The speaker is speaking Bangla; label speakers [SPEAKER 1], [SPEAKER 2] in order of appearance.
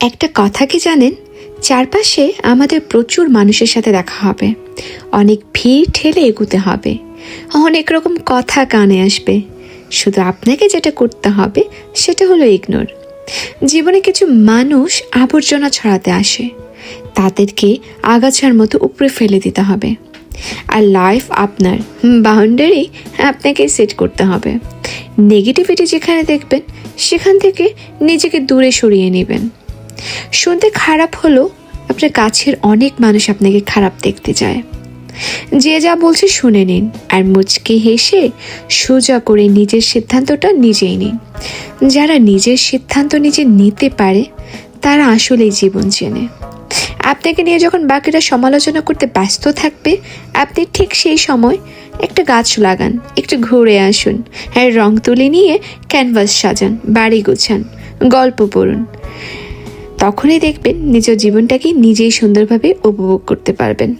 [SPEAKER 1] একটা কথা কি জানেন? চারপাশে আমাদের প্রচুর মানুষের সাথে দেখা হবে। অনেক ভিড় ঠেলে এগুতে হবে। অনেক রকম কথা কানে আসবে। শুধু আপনাকে যেটা করতে হবে, সেটা হলো ইগনোর জীবনে কিছু মানুষ আবর্জনা ছড়াতে আসে। তাদেরকে আগাছার মতো উপরে ফেলে দিতে হবে। আর লাইফ আপনার বাউন্ডারি আপনাকে সেট করতে হবে। নেগেটিভিটি যেখানে দেখবেন, সেখান থেকে নিজেকে দূরে সরিয়ে নেবেন। শুনতে খারাপ হলো, আপনার কাছের অনেক মানুষ আপনাকে খারাপ দেখতে চায়। যে যা বলছে শুনে নিন, আর মুচকে হেসে সোজা করে নিজের সিদ্ধান্তটা নিজেই নিন। যারা নিজের সিদ্ধান্ত নিজে নিতে পারে, তারা আসলেই জীবন চেনে। আপনাকে নিয়ে যখন বাকিরা সমালোচনা করতে ব্যস্ত থাকবে, আপনি ঠিক সেই সময় একটা গাছ লাগান, একটু ঘুরে আসুন, আর রং তুলি নিয়ে ক্যানভাস সাজান, বাড়ি গোছান, গল্প পড়ুন। তখনই দেখবেন নিজের জীবনটাকে নিজেই সুন্দরভাবে উপভোগ করতে পারবেন।